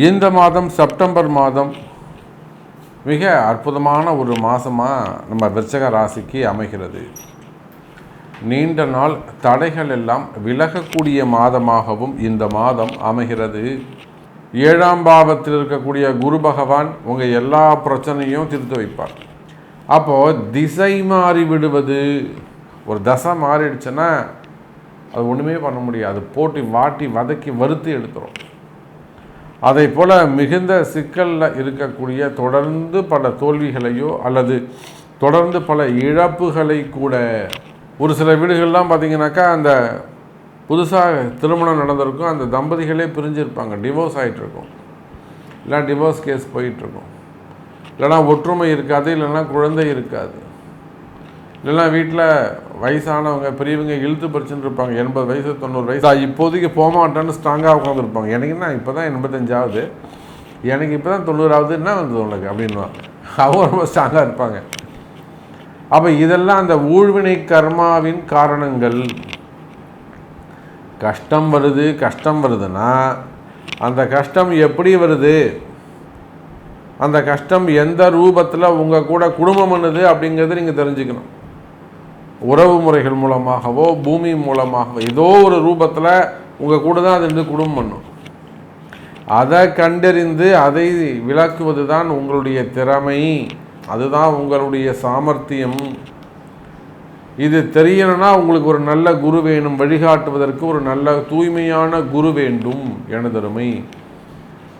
இந்த மாதம் செப்டம்பர் மாதம் மிக அற்புதமான ஒரு மாதமாக நம்ம விருச்சக ராசிக்கு அமைகிறது. நீண்ட நாள் தடைகள் எல்லாம் விலகக்கூடிய மாதமாகவும் இந்த மாதம் அமைகிறது. ஏழாம் பாவத்தில் இருக்கக்கூடிய குரு பகவான் உங்கள் எல்லா பிரச்சனையும் திருத்து வைப்பார். அப்போது திசை மாறி விடுவது ஒரு தசை மாறிடுச்சுன்னா அது ஒன்றுமே பண்ண முடியாது. போட்டி வாட்டி வதக்கி வறுத்து எடுத்துரும். அதை போல் மிகுந்த சிக்கலில் இருக்கக்கூடிய தொடர்ந்து பல தோல்விகளையோ அல்லது தொடர்ந்து பல இழப்புகளை கூட ஒரு சில வீடுகள்லாம் பார்த்தீங்கன்னாக்கா அந்த புதுசாக திருமணம் நடந்திருக்கும் அந்த தம்பதிகளே பிரிஞ்சிருப்பாங்க டிவோர்ஸ் ஆகிட்டுருக்கும் இல்லை டிவோர்ஸ் கேஸ் போயிட்டுருக்கும். இல்லைனா ஒற்றுமை இருக்காது இல்லைன்னா குழந்தை இருக்காது. இல்லைன்னா வீட்டில் வயசானவங்க பெரியவங்க இழுத்து பறிச்சுன்னு இருப்பாங்க எண்பது வயசு தொண்ணூறு வயசு. இப்போதைக்கு போகமாட்டேன்னு ஸ்ட்ராங்காக உட்காந்துருப்பாங்க எனக்கு என்ன இப்போ தான் எண்பத்தஞ்சாவது. எனக்கு இப்போ தான் தொண்ணூறாவது. என்ன வந்தது உனக்கு? அப்படின்வாங்க அவங்க ரொம்ப ஸ்ட்ராங்காக இருப்பாங்க. அப்போ இதெல்லாம் அந்த ஊழ்வினை கர்மாவின் காரணங்கள். கஷ்டம் வருது கஷ்டம் வருதுன்னா அந்த கஷ்டம் எப்படி வருது? அந்த கஷ்டம் எந்த ரூபத்தில் உங்கள் கூட குடும்பம் பண்ணுது அப்படிங்கிறது நீங்கள் தெரிஞ்சுக்கணும். உறவு முறைகள் மூலமாகவோ பூமி மூலமாகவோ ஏதோ ஒரு ரூபத்தில் உங்கள் கூட தான் அது வந்து குடும்பம் பண்ணும். அதை கண்டறிந்து அதை விளக்குவது தான் உங்களுடைய திறமை. அதுதான் உங்களுடைய சாமர்த்தியம். இது தெரியணும்னா உங்களுக்கு ஒரு நல்ல குரு வேணும் வழிகாட்டுவதற்கு ஒரு நல்ல தூய்மையான குரு வேண்டும் எனதருமை.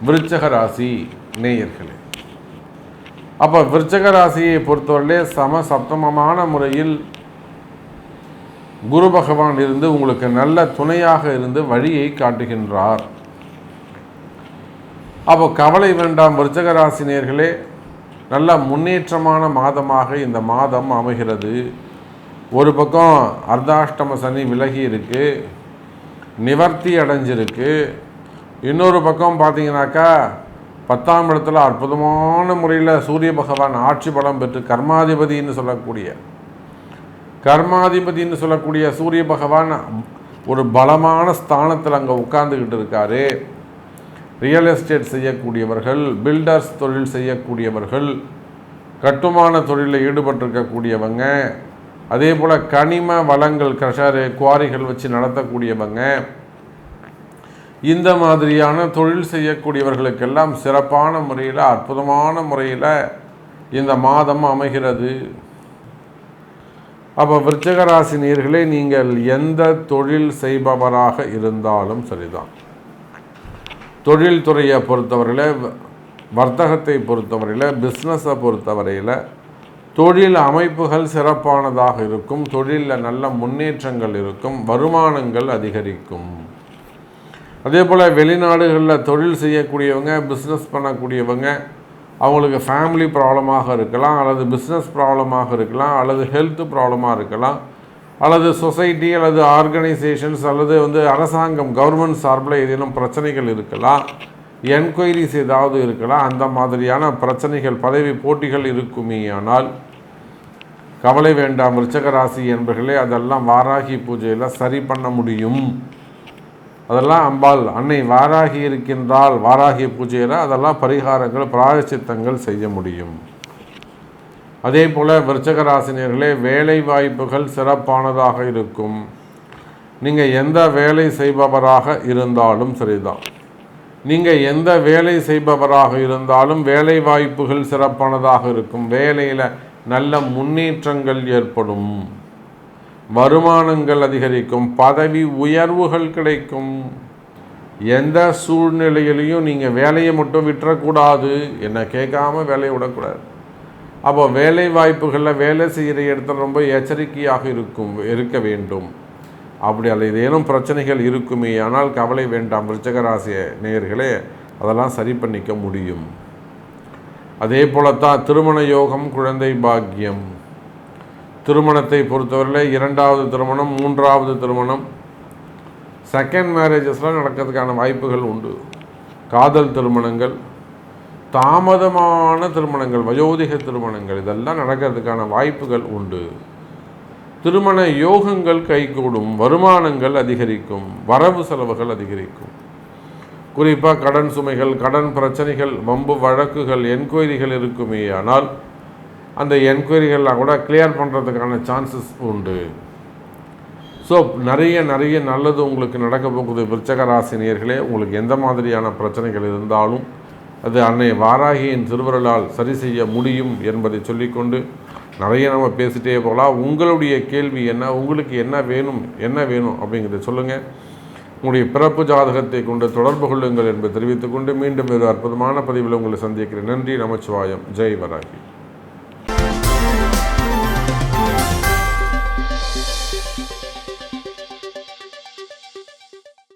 விருச்சக ராசி நேயர்களே. அப்போ விருச்சக ராசியை பொறுத்தவரையிலே சம சப்தமமான முறையில் குரு பகவான் இருந்து உங்களுக்கு நல்ல துணையாக இருந்து வழியை காட்டுகின்றார். அப்போ கவலை வேண்டாம் விருச்சகராசினியர்களே. நல்ல முன்னேற்றமான மாதமாக இந்த மாதம் அமைகிறது. ஒரு பக்கம் அர்த்தாஷ்டம சனி விலகி இருக்கு. நிவர்த்தி அடைஞ்சிருக்கு. இன்னொரு பக்கம் பார்த்தீங்கன்னாக்கா பத்தாம் இடத்துல அற்புதமான முறையில் சூரிய பகவான் ஆட்சி பலம் பெற்று கர்மாதிபதின்னு சொல்லக்கூடிய கர்மாதிபதின்னு சொல்லக்கூடிய சூரிய பகவான் ஒரு பலமான ஸ்தானத்தில் அங்கே உட்கார்ந்துக்கிட்டு இருக்காரு. ரியல் எஸ்டேட் செய்யக்கூடியவர்கள் பில்டர்ஸ் தொழில் செய்யக்கூடியவர்கள் கட்டுமான தொழிலில் ஈடுபட்டிருக்கக்கூடியவங்க அதே போல் கனிம வளங்கள் க்ரஷரு குவாரிகள் வச்சு நடத்தக்கூடியவங்க இந்த மாதிரியான தொழில் செய்யக்கூடியவர்களுக்கெல்லாம் சிறப்பான முறையில் அற்புதமான முறையில் இந்த மாதம் அமைகிறது. அப்போ விருச்சகராசி நேர்களே நீங்கள் எந்த தொழில் செய்பவராக இருந்தாலும் சரிதான். தொழில்துறையை பொறுத்தவரையில் வர்த்தகத்தை பொறுத்தவரையில் பிஸ்னஸை பொறுத்தவரையில் தொழில் அமைப்புகள் சிறப்பானதாக இருக்கும் தொழிலில் நல்ல முன்னேற்றங்கள் இருக்கும் வருமானங்கள் அதிகரிக்கும். அதே போல் வெளிநாடுகளில் தொழில் செய்யக்கூடியவங்க பிஸ்னஸ் பண்ணக்கூடியவங்க அவங்களுக்கு ஃபேமிலி ப்ராப்ளமாக இருக்கலாம் அல்லது பிஸ்னஸ் ப்ராப்ளமாக இருக்கலாம் அல்லது ஹெல்த் ப்ராப்ளமாக இருக்கலாம் அல்லது சொசைட்டி அல்லது ஆர்கனைசேஷன்ஸ் அல்லது வந்து அரசாங்கம் கவர்மெண்ட் சார்பில் ஏதேனும் பிரச்சனைகள் இருக்கலாம் என்கொயரிஸ் ஏதாவது இருக்கலாம் அந்த மாதிரியான பிரச்சனைகள் பதவி போட்டிகள் இருக்குமே ஆனால் கவலை வேண்டாம் விருச்சக என்பர்களே அதெல்லாம் வாராகி பூஜையில் சரி பண்ண முடியும். அதெல்லாம் அம்பாள் அன்னை வாராகி இருக்கின்றால் வாராகி பூஜையில் அதெல்லாம் பரிகாரங்கள் பிராயச்சித்தங்கள் செய்ய முடியும். அதே போல் விருச்சகராசினியர்களே வேலை வாய்ப்புகள் சிறப்பானதாக இருக்கும். நீங்கள் எந்த வேலை செய்பவராக இருந்தாலும் சரிதான். நீங்கள் எந்த வேலை செய்பவராக இருந்தாலும் வேலை வாய்ப்புகள் சிறப்பானதாக இருக்கும். வேலையில் நல்ல முன்னேற்றங்கள் ஏற்படும். வருமானங்கள் அதிகரிக்கும் பதவி உயர்வுகள் கிடைக்கும். எந்த சூழ்நிலையிலையும் நீங்கள் வேலையை மட்டும் விட்டுறக்கூடாது என்ன கேட்காம வேலையை விடக்கூடாது. அப்போ வேலை வாய்ப்புகளில் வேலை செய்கிற இடத்துல ரொம்ப எச்சரிக்கையாக இருக்கும் இருக்க வேண்டும். அப்படி அல்ல ஏதேனும் பிரச்சனைகள் இருக்குமே ஆனால் கவலை வேண்டாம் விருச்சகராசிய நேயர்களே அதெல்லாம் சரி பண்ணிக்க முடியும். அதே போலத்தான் திருமண யோகம் குழந்தை பாக்கியம். திருமணத்தை பொறுத்தவரையில் இரண்டாவது திருமணம் மூன்றாவது திருமணம் செகண்ட் மேரேஜஸ்லாம் நடக்கிறதுக்கான வாய்ப்புகள் உண்டு. காதல் திருமணங்கள் தாமதமான திருமணங்கள் வயோதிக திருமணங்கள் இதெல்லாம் நடக்கிறதுக்கான வாய்ப்புகள் உண்டு. திருமண யோகங்கள் கைகூடும் வருமானங்கள் அதிகரிக்கும் வரவு செலவுகள் அதிகரிக்கும். குறிப்பாக கடன் சுமைகள் கடன் பிரச்சனைகள் வம்பு வழக்குகள் என்கொயரிகள் இருக்குமே ஆனால் அந்த என்கொயரிகள்லாம் கூட கிளியர் பண்ணுறதுக்கான சான்சஸ் உண்டு. ஸோ நிறைய நிறைய நல்லது உங்களுக்கு நடக்க போகுது விருச்சக ராசினியர்களே உங்களுக்கு எந்த மாதிரியான பிரச்சனைகள் இருந்தாலும் அது அன்னை வாராகியின் திருவருளால் சரி செய்ய முடியும் என்பதை சொல்லிக்கொண்டு நிறைய நம்ம பேசிட்டே போகலாம். உங்களுடைய கேள்வி என்ன? உங்களுக்கு என்ன வேணும்? என்ன வேணும்? அப்படிங்கிறத சொல்லுங்கள் உங்களுடைய பிறப்பு ஜாதகத்தை கொண்டு தொடர்பு கொள்ளுங்கள் என்பதை தெரிவித்துக்கொண்டு மீண்டும் ஒரு அற்புதமான பதிவில் உங்களை சந்திக்கிறேன். நன்றி நமச்சிவாயம். ஜெய் வராகி.